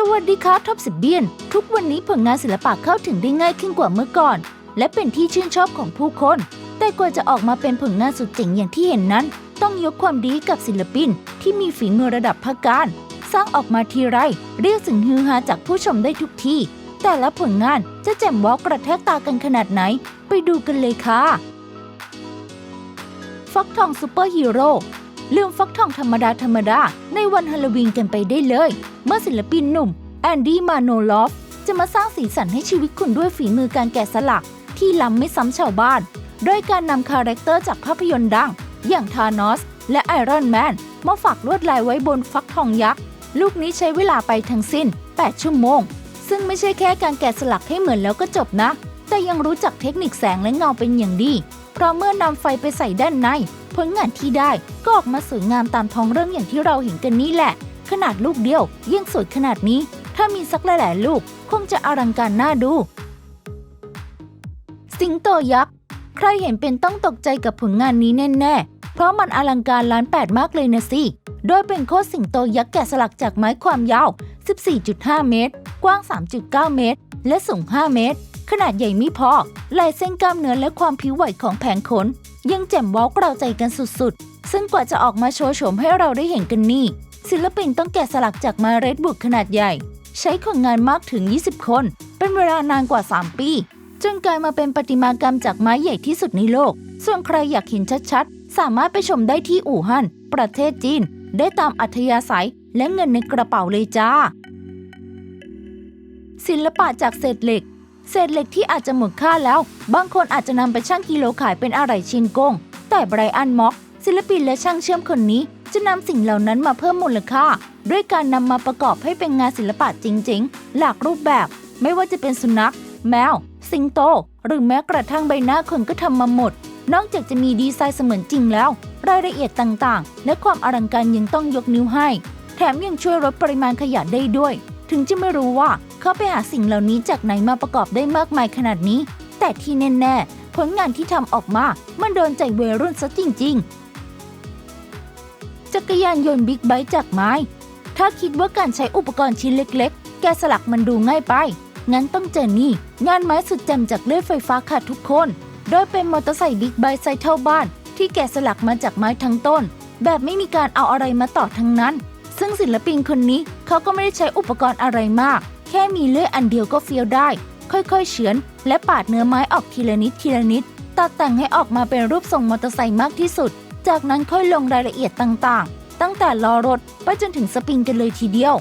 สวัสดีครับท็อปสิบเบียน ทุกวันนี้ผลงานศิลปะเข้าถึงได้ง่ายขึ้นกว่าเมื่อก่อน และเป็นที่ชื่นชอบของผู้คน แต่กว่าจะออกมาเป็นผลงานสุดเจ๋งอย่างที่เห็นนั้น ต้องยกความดีกับศิลปิน ที่มีฝีมือระดับพักการ สร้างออกมาทีไรเรียกสิ่งฮือฮาจากผู้ชมได้ทุกที่แต่ละผลงานจะแจ่มว้ากระแทกตากันขนาดไหน ไปดูกันเลยค่ะฟักทองซูเปอร์ฮีโร่ ลืมฟักทองธรรมดาธรรมดาในวันฮาโลวีนกันไปได้เลย เมื่อศิลปินหนุ่ม แอนดี้มาโนลอฟ จะมาสร้างสีสันให้ชีวิตคุณด้วยฝีมือการแกะสลัก ที่ล้ำไม่ซ้ำชาวบ้าน โดยการนำคาแรคเตอร์จากภาพยนตร์ดัง อย่างธานอส และไอรอนแมนมาฝากลวดลายไว้บนฟักทองยักษ์ ลูกนี้ใช้เวลาไปทั้งสิ้น 8 ชั่วโมง ซึ่งไม่ใช่แค่การแกะสลักให้เหมือนแล้วก็จบนะ แต่ยังรู้จักเทคนิคแสงและเงาเป็นอย่างดี เพราะเมื่อนำไฟไปใส่ด้านใน ผลงานที่ได้ก็ออกมาสวยงามตามท้องเรื่องอย่างที่เราเห็นกันนี่แหละ ขนาดลูกเดียวยังสวยขนาดนี้ ถ้ามีสักหลายๆลูก คงจะอลังการน่าดู สิงโตยักษ์ใครเห็นเป็นต้องตกใจกับผลงานนี้แน่ๆ เพราะมันอลังการล้านแปดมากเลยนะสิโดยเป็นโคตรสิงโตยักษ์แกะสลักจากไม้ความยาว 14.5 เมตร กว้าง 3.9 เมตร และสูง 5 เมตร ขนาดใหญ่ไม่พอลายเส้นกล้ามเนื้อและความผิวไหวของแผงขน ยังแจ่มว้าวกราวใจกันสุดๆ ซึ่งกว่าจะออกมาโชว์โฉมให้เราได้เห็นกันนี่ ศิลปินต้องแกะสลักจากไม้เรดบุกขนาดใหญ่ ใช้คนงานมากถึง 20 คน เป็นเวลานานกว่า 3 ปี จนกลายมาเป็นประติมากรรมจากไม้ใหญ่ที่สุดในโลก ส่วนใครอยากเห็นชัดๆ สามารถไปชมได้ที่อู่ฮั่นประเทศจีน ได้ตามอัธยาศัยและเงินในกระเป๋าเลยจ้า ศิลปะจากเศษเหล็ก เศษเหล็กที่อาจจะหมดค่าแล้ว บางคนอาจจะนำไปชั่งกิโลขายเป็นอะไรชิ้นกง แต่ไบรอันม็อก ศิลปินและช่างเชื่อมคนนี้ จะนำสิ่งเหล่านั้นมาเพิ่มมูลค่า ด้วยการนำมาประกอบให้เป็นงานศิลปะจริง ๆ หลากรูปแบบ ไม่ว่าจะเป็นสุนัข แมว สิงโต หรือแม้กระทั่งใบหน้าคนก็ทำมาหมด นอกจากจะมีดีไซน์เสมือนจริงแล้ว รายละเอียดต่างๆ และความอลังการยังต้องยกนิ้วให้ แถมยังช่วยลดปริมาณขยะได้ด้วย ถึงจะไม่รู้ว่าเขาไปหาสิ่งเหล่านี้จากไหนมาประกอบได้มากมายขนาดนี้ แต่ที่แน่ๆ ผลงานที่ทำออกมา มันโดนใจวัยรุ่นซะจริง ๆ จักรยานยนต์บิ๊กไบค์จากไม้ ถ้าคิดว่าการใช้อุปกรณ์ชิ้นเล็กๆ แกสลักมันดูง่ายไป งั้นต้องเจอนี่ งานไม้สุดแจ่มจากเลื่อดไฟฟ้าค่ะทุกคน โดยเป็นมอเตอร์ไซค์บิ๊กไบค์ไซส์เท่าบ้าน ที่แกสลักมาจากไม้ทั้งต้น แบบไม่มีการเอาอะไรมาต่อทั้งนั้น ซึ่งศิลปินคนนี้ เขาก็ไม่ได้ใช้อุปกรณ์อะไรมาก แค่มีเลื่อยอันเดียวก็เฟี้ยวได้ ค่อยๆ เฉือน และปาดเนื้อไม้ออกทีละนิดทีละนิด ตัดแต่งให้ออกมาเป็นรูปทรงมอเตอร์ไซค์มากที่สุด จากนั้นค่อยลงรายละเอียดต่างๆ ตั้งแต่ล้อรถไปจนถึงสปริงกันเลยทีเดียว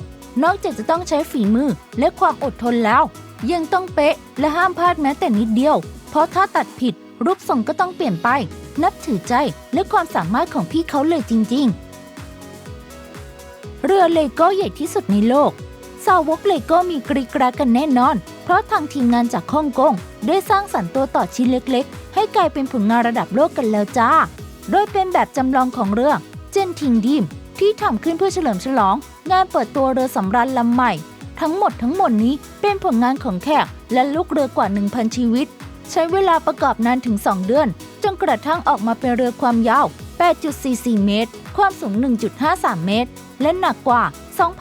นอกจากจะต้องใช้ฝีมือและความอดทนแล้ว ยังต้องเป๊ะและห้ามพลาดแม้แต่นิดเดียว เพราะถ้าตัดผิด รูปทรงก็ต้องเปลี่ยนไป นับถือใจและความสามารถของพี่เขาเลยจริง ๆ เรือเลโก้ใหญ่ที่สุดในโลก สาวกเลโก้มีกรีกรากันแน่นอน เพราะทางทีมงานจากฮ่องกงได้สร้างสรรค์ตัวต่อชิ้นเล็กๆ ให้กลายเป็นผลงานระดับโลกกันแล้วจ้า โดยเป็นแบบจำลองของเรือเจนทิงดีมที่ทำขึ้นเพื่อเฉลิมฉลอง งานเปิดตัวเรือสำราญลำใหม่ ทั้งหมดทั้งมวลนี้เป็นผลงานของแขกและลูกเรือกว่า 1,000 ชีวิต ใช้เวลาประกอบนานถึง 2 เดือน จนกระทั่งออกมาเป็นเรือความยาว 8.44 เมตร ความสูง 1.53 เมตร และหนักกว่า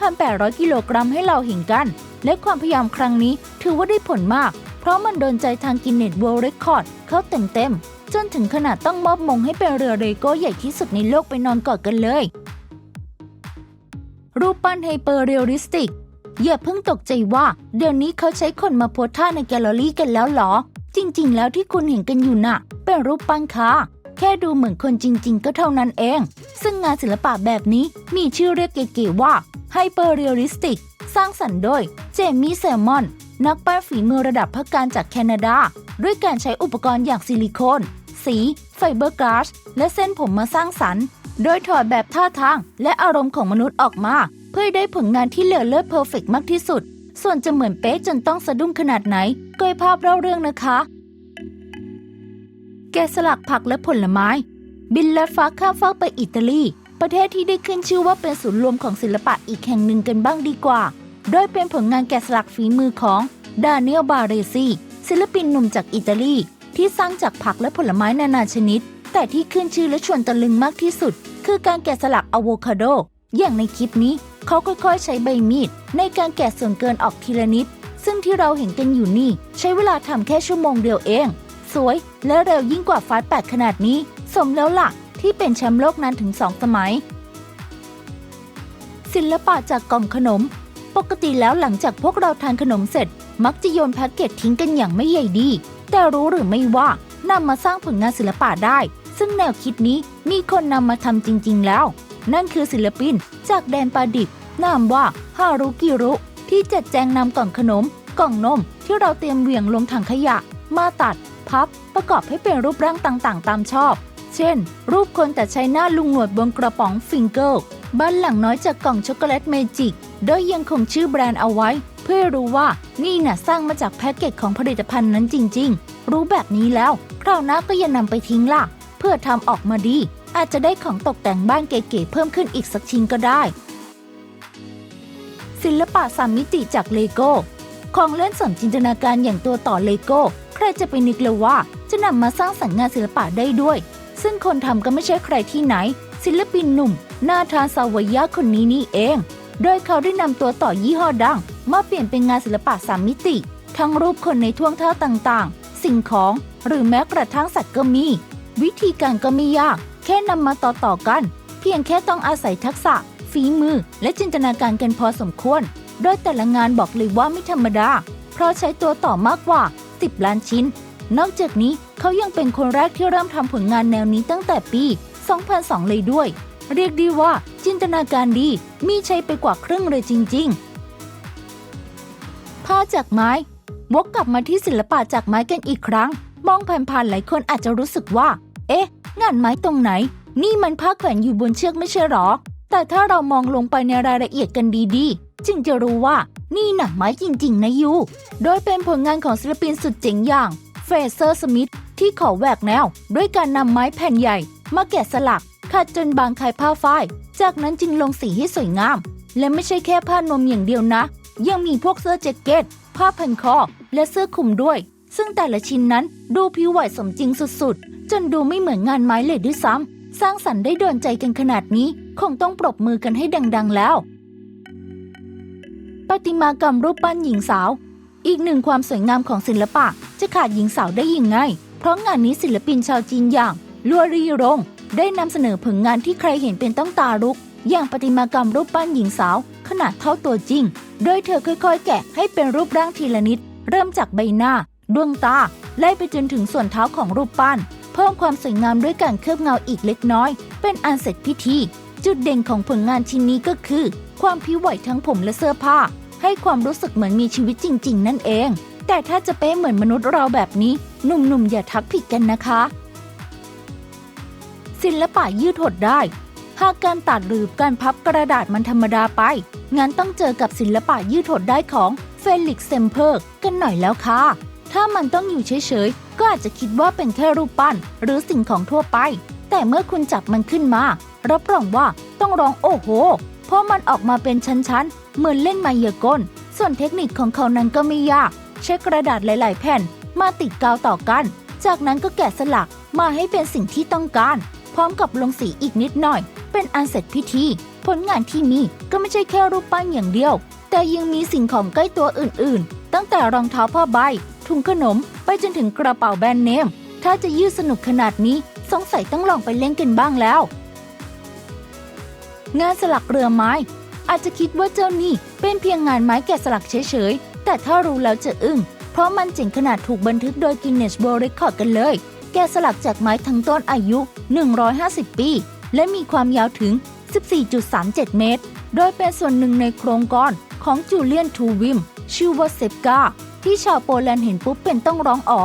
2,800 กิโลกรัมให้เราเห็นกัน และความพยายามครั้งนี้ถือว่าได้ผลมาก เพราะมันโดนใจทางกินเน็ต World Record เขาเต็มๆ จนถึงขนาดต้องมอบมงให้เป็นเรือเรโก้ใหญ่ที่สุดในโลกไปนอนกอดกันเลย รูปปั้นไฮเปอร์เรียลลิสติกอย่าเพิ่งตกใจว่า เดี๋ยวนี้เขาใช้คนมาโพสท่าในแกลเลอรี่กันแล้วหรอ จริง ๆ แล้วที่คุณเห็นกันอยู่น่ะ เป็นรูปปั้นค่ะแค่ดูเหมือนคนจริง ๆ ก็เท่านั้นเอง ซึ่งงานศิลปะแบบนี้มีชื่อเรียกเก๋ๆว่าไฮเปอร์เรียลลิสติก สร้างสรรค์โดยเจมี่แซลมอน นักปั้นฝีมือระดับพักการจากแคนาดา ด้วยการใช้อุปกรณ์อย่างซิลิโคน สี ไฟเบอร์กลาส และเส้นผมมาสร้างสรรค์ โดยถอดแบบท่าทาง และอารมณ์ของมนุษย์ออกมา เพื่อได้ผลงานที่เหลือเลิศเพอร์เฟกมากที่สุด ส่วนจะเหมือนเป๊ะจนต้องสะดุ้งขนาดไหนก็ให้ภาพเล่าเรื่องนะคะ แกะสลักผักและผลไม้ บินลัดฟ้าข้ามฟากไปอิตาลี ประเทศที่ได้ขึ้นชื่อว่าเป็นศูนย์รวมของศิลปะอีกแห่งหนึ่งกันบ้างดีกว่า โดยเป็นผลงานแกะสลักฝีมือของดาเนียลบาเรซีศิลปินหนุ่มจากอิตาลี ที่สร้างจากผักและผลไม้นานาชนิด แต่ที่ขึ้นชื่อและชวนตะลึงมากที่สุด คือการแกะสลักอะโวคาโด อย่างในคลิปนี้ เขาค่อยๆ ใช้ใบมีด ในการแกะส่วนเกินออกทีละนิด ซึ่งที่เราเห็นกันอยู่นี่ ใช้เวลาทำแค่ชั่วโมงเดียวเอง สวยและเร็วยิ่งกว่าฟาสต์แปดขนาดนี้ สมแล้วล่ะที่เป็นแชมป์โลกนั้นถึงสองสมัย ศิลปะจากกล่องขนม ปกติแล้วหลังจากพวกเราทานขนมเสร็จ มักจะโยนแพ็กเกจทิ้งกันอย่างไม่ใยดี แต่รู้หรือไม่ว่านำมาสร้างผลงานศิลปะได้ ซึ่งแนวคิดนี้มีคนนำมาทำจริง ๆ แล้ว นั่นคือศิลปินจากแดนปาดิบนามว่าฮารุกิรุที่จัดแจงนำกล่องขนม กล่องนม ที่เราเตรียมเหวี่ยงลงถังขยะ มาตัด พับ ประกอบให้เป็นรูปร่างต่างๆ ตามชอบ เช่น รูปคนแต่ใช้หน้าลุงหนวดบนกระป๋องฟิงเกิลบ้านหลังน้อยจากกล่องช็อกโกแลตเมจิก โดยยังคงชื่อแบรนด์เอาไว้ เพื่อรู้ว่านี่น่ะสร้างมาจากแพ็กเกจของผลิตภัณฑ์นั้นจริง ๆ รู้แบบนี้แล้ว คราวหน้าก็อย่านำไปทิ้งล่ะ เพื่อทำออกมาดี อาจจะได้ของตกแต่งบ้านเก๋ๆเพิ่มขึ้นอีกสักชิ้นก็ได้ ศิลปะสามมิติจากเลโก้ของเล่นสริมจินตนาการอย่างตัวต่อเลโก้ ใครจะไปนึกเลยว่า จะนำมาสร้างสรรค์งานศิลปะได้ด้วย ซึ่งคนทำก็ไม่ใช่ใครที่ไหน ศิลปินหนุ่ม นาธานซาวายะคนนี้นี่เอง โดยเขาได้นำตัวต่อยี่ห้อดัง มาเปลี่ยนเป็นงานศิลปะสามมิติ ทั้งรูปคนในท่วงท่าต่างๆ สิ่งของหรือแม้กระทั่งสัตว์ก็มี วิธีการก็ไม่ยาก แค่นำมาต่อๆกัน เพียงแค่ต้องอาศัยทักษะ ฝีมือ และจินตนาการกันพอสมควร โดยแต่ละงานบอกเลยว่าไม่ธรรมดา เพราะใช้ตัวต่อมากกว่า 10 ล้านชิ้น นอกจากนี้เขายังเป็นคนแรกที่เริ่มทำผลงานแนวนี้ตั้งแต่ปี 2002 เลยด้วย เรียกได้ว่าจินตนาการดีมีใช้ไปกว่าครึ่งเลยจริง ๆ ผ้าจากไม้ วกกลับมาที่ศิลปะจากไม้กันอีกครั้ง มองผ่านๆหลายคนอาจจะรู้สึกว่า เอ๊ะ งานไม้ตรงไหน นี่มันผ้าแขวนอยู่บนเชือกไม่ใช่หรอ แต่ถ้าเรามองลงไปในรายละเอียดกันดีๆ จึงจะรู้ว่านี่หนังไม้จริง ๆ นะยู โดยเป็นผลงานของศิลปินสุดเจ๋งอย่าง เฟเซอร์สมิธที่ขอแหวกแนว ด้วยการนำไม้แผ่นใหญ่ มาแกะสลักขัดจนบางคายผ้าฝ้าย จากนั้นจึงลงสีให้สวยงาม และไม่ใช่แค่ผ้านวมอย่างเดียวนะ ยังมีพวกเสื้อแจ็คเก็ต ผ้าพันคอ และเสื้อคลุมด้วย ซึ่งแต่ละชิ้นนั้นดูผิวไหวสมจริงสุดๆ จนดูไม่เหมือนงานไม้เลยด้วยซ้ำสร้างสรรค์ได้โดนใจกันขนาดนี้ คงต้องปรบมือกันให้ดัง ๆ แล้วประติมากรรมรูปปั้นหญิงสาว อีกหนึ่งความสวยงามของศิลปะ จะขาดหญิงสาวได้ยังไง เพราะงานนี้ศิลปินชาวจีนอย่างลัวรีรงได้นำเสนอผลงานที่ใครเห็นเป็นต้องตาลุก อย่างประติมากรรมรูปปั้นหญิงสาว ขนาดเท่าตัวจริง โดยเธอค่อยๆ แกะให้เป็นรูปร่างทีละนิด เริ่มจากใบหน้า ดวงตา ไล่ไปจนถึงส่วนเท้าของรูปปั้น เพิ่มความสวยงามด้วยการเคลือบเงาอีกเล็กน้อย เป็นอันเสร็จพิธี จุดเด่นของผลงานชิ้นนี้ก็คือ ความผิวไหวทั้งผมและเสื้อผ้า ให้ความรู้สึกเหมือนมีชีวิตจริง ๆ นั่นเอง แต่ถ้าจะเป๊ะเหมือนมนุษย์เราแบบนี้ หนุ่มๆ อย่าทักผิดกันนะคะ ศิลปะยืดหดได้ หากการตัดหรือการพับกระดาษมันธรรมดาไป งั้นต้องเจอกับศิลปะยืดหดได้ของเฟลิกเซมเพอร์กันหน่อยแล้วค่ะ ถ้ามันต้องอยู่เฉยๆ ก็อาจจะคิดว่าเป็นแค่รูปปั้น หรือสิ่งของทั่วไป แต่เมื่อคุณจับมันขึ้นมา รับรองว่าต้องร้องโอ้โห เพราะมันออกมาเป็นชั้นๆ เหมือนเล่นมายากล ส่วนเทคนิคของเขานั้นก็ไม่ยาก ใช้กระดาษหลาย ๆ แผ่น มาติดกาวต่อกัน จากนั้นก็แกะสลักมาให้เป็นสิ่งที่ต้องการ พร้อมกับลงสีอีกนิดหน่อย เป็นอันเสร็จพิธี ผลงานที่มีก็ไม่ใช่แค่รูปปั้นอย่างเดียว แต่ยังมีสิ่งของใกล้ตัวอื่น ๆ ตั้งแต่รองเท้าผ้าใบ ถุงขนม ไปจนถึงกระเป๋าแบรนด์เนม ถ้าจะยืดสนุกขนาดนี้สงสัยต้องลองไปเล่นกันบ้างแล้ว งานสลักเรือไม้ อาจจะคิดว่าเจ้านี่เป็นเพียงงานไม้แกะสลักเฉยๆ แต่ถ้ารู้แล้วจะอึ้ง เพราะมันเจ๋งขนาดถูกบันทึกโดยกินเนสโบร r คอร์ดกันเลย แกะสลักจากไม้ทั้งต้นอายุ 150 ปี และมีความยาวถึง 14.37 เมตร โดยเป็นส่วนหนึ่งในโครงก้อนของจูเลียนทูวิมชื่อว่าเซฟกาที่ชาวโปแลนด์เห็นปุ๊บเป็นต้องร้องอ๋อ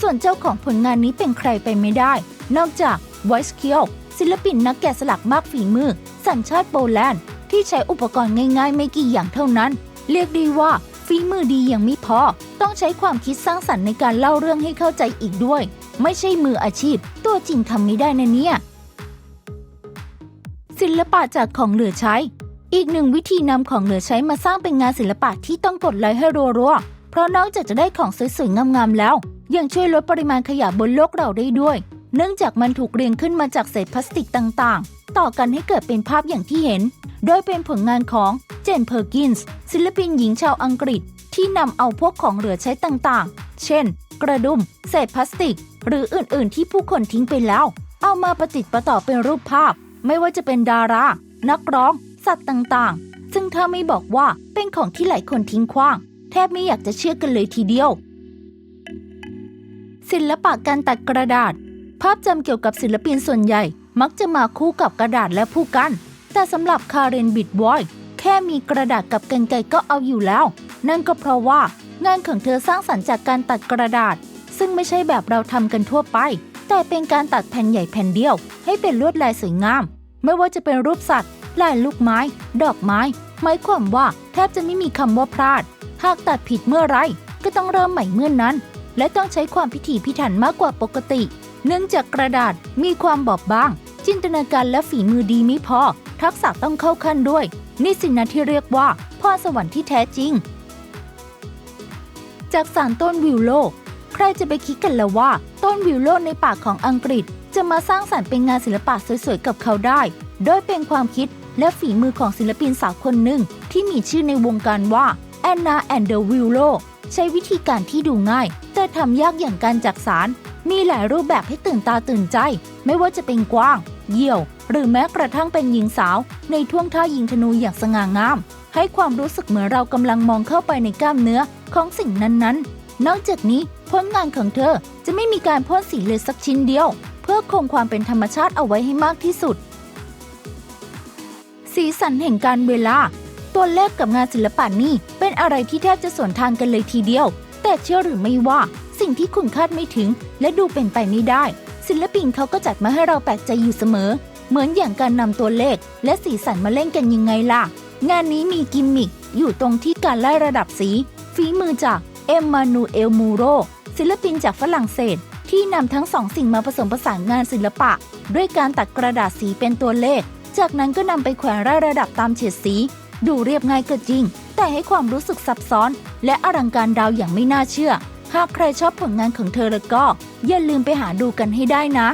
ส่วนเจ้าของผลงานนี้เป็นใครไปไม่ได้ นอกจากไวส์เคียวศิลปินนักแกะสลักมากฝีมือ สัญชาติโปแลนด์ ที่ใช้อุปกรณ์ง่ายๆ ไม่กี่อย่างเท่านั้น เรียกได้ว่าฝีมือดียังไม่พอ ต้องใช้ความคิดสร้างสรรค์ในการเล่าเรื่องให้เข้าใจอีกด้วย ไม่ใช่มืออาชีพ ตัวจริงทำไม่ได้นะเนี่ย ศิลปะจากของเหลือใช้ อีกหนึ่งวิธีนำของเหลือใช้มาสร้างเป็นงานศิลปะที่ต้องกดไลค์ให้รัวๆ เพราะนอกจากจะได้ของสวยๆงามๆแล้ว ยังช่วยลดปริมาณขยะบนโลกเราได้ด้วย เนื่องจากมันถูกเรียงขึ้นมาจากเศษพลาสติกต่างๆ ต่อกันให้เกิดเป็นภาพอย่างที่เห็น โดยเป็นผลงานของเจนเพอร์กินส์ศิลปินหญิงชาวอังกฤษ ที่นำเอาพวกของเหลือใช้ต่างๆ เช่น กระดุม เศษพลาสติก หรืออื่นๆ ที่ผู้คนทิ้งไปแล้ว เอามาประติดประต่อเป็นรูปภาพ ไม่ว่าจะเป็นดารา นักร้อง สัตว์ต่างๆ ซึ่งถ้าไม่บอกว่าเป็นของที่หลายคนทิ้งขว้าง แทบไม่อยากจะเชื่อกันเลยทีเดียว ศิลปะการตัดกระดาษ ภาพจำเกี่ยวกับศิลปินส่วนใหญ่ มักจะมาคู่กับกระดาษและผู้กัน แต่สำหรับคาเรนบิดบอยแค่มีกระดาษกับกันไกก็เอาอยู่แล้ว นั่นก็เพราะว่างานของเธอสร้างสรรค์จากการตัดกระดาษ ซึ่งไม่ใช่แบบเราทำกันทั่วไป แต่เป็นการตัดแผ่นใหญ่แผ่นเดียว ให้เป็นลวดลายสวยงาม ไม่ว่าจะเป็นรูปสัตว์ ลายลูกไม้ ดอกไม้หมายความว่าแทบจะไม่มีคำว่าพลาด หากตัดผิดเมื่อไรก็ต้องเริ่มใหม่เมื่อนนั้น และต้องใช้ความพิถีพิถันมากกว่าปกติ เนื่องจากกระดาษมีความบอบบาง จินตนาการและฝีมือดีไม่พอ ทักษะต้องเข้าขั้นด้วย นี่สินะที่เรียกว่าพรสวรรค์ที่แท้จริง จากสารต้นวิวโลใครจะไปคิดกันละว่า ต้นวิวโลในป่าของอังกฤษ จะมาสร้างสรรค์เป็นงานศิลปะสวยๆ กับเขาได้ โดยเป็นความคิดและฝีมือของศิลปินสาวคนหนึ่ง ที่มีชื่อในวงการว่าแอนนาแอนเดอร์วิลโลใช้วิธีการที่ดูง่าย แต่ทำยากอย่างการจักสาร มีหลายรูปแบบให้ตื่นตาตื่นใจ ไม่ว่าจะเป็นกว้าง เหี่ยว หรือแม้กระทั่งเป็นหญิงสาว ในท่วงท่ายิงธนูอย่างสง่างาม ให้ความรู้สึกเหมือนเรากำลังมองเข้าไปในกล้ามเนื้อของสิ่งนั้นๆ นอกจากนี้ผลงานของเธอจะไม่มีการพ่นสีเลยสักชิ้นเดียว เพื่อคงความเป็นธรรมชาติเอาไว้ให้มากที่สุด สีสันแห่งการเวลา ตัวเลขกับงานศิลปะนี่เป็นอะไรที่แทบจะสวนทางกันเลยทีเดียว แต่เชื่อหรือไม่ว่าสิ่งที่คุณคาดไม่ถึงและดูเป็นไปไม่ได้ ศิลปินเขาก็จัดมาให้เราแปลกใจอยู่เสมอ เหมือนอย่างการนำตัวเลข และสีสันมาเล่นกันยังไงล่ะ งานนี้มีกิมมิคอยู่ตรงที่การไล่ระดับสี ฝีมือจากเอ็มมานูเอลมูโรศิลปินจากฝรั่งเศส ที่นำทั้งสองสิ่งมาผสมผสานงานศิลปะ ด้วยการตัดกระดาษสีเป็นตัวเลข จากนั้นก็นำไปแขวนไล่ระดับตามเฉดสี ดูเรียบง่ายก็จริง แต่ให้ความรู้สึกซับซ้อน และอลังการดาวอย่างไม่น่าเชื่อ หากใครชอบผลงานของเธอแล้วก็ อย่าลืมไปหาดูกันให้ได้นะ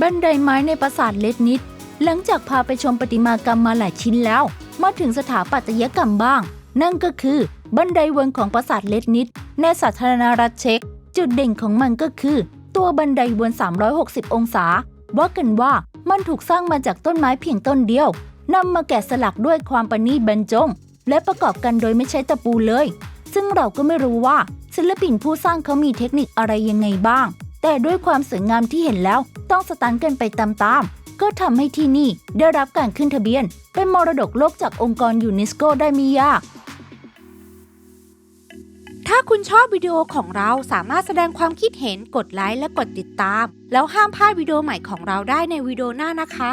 บันไดไม้ในปราสาทเลดนิด หลังจากพาไปชมประติมากรรมมาหลายชิ้นแล้ว มาถึงสถาปัตยกรรมบ้าง นั่นก็คือบันไดวนของปราสาทเลดนิด ในสาธารณรัฐเช็กจุดเด่นของมันก็คือ ตัวบันไดวน 360 องศา ว่ากันว่ามันถูกสร้างมาจากต้นไม้เพียงต้นเดียวนำมาแกะสลักด้วยความประณีตบรรจง และประกอบกันโดยไม่ใช้ตะปูเลย ซึ่งเราก็ไม่รู้ว่าศิลปินผู้สร้างเขามีเทคนิคอะไรยังไงบ้าง แต่ด้วยความสวยงามที่เห็นแล้วต้องสตันกันไปตามๆ ก็ทำให้ที่นี่ได้รับการขึ้นทะเบียน เป็นมรดกโลกจากองค์กรยูเนสโกได้ไม่ยาก ถ้าคุณชอบวิดีโอของเราสามารถแสดงความคิดเห็นกดไลค์และกดติดตาม แล้วห้ามพลาดวิดีโอใหม่ของเราได้ในวิดีโอหน้านะคะ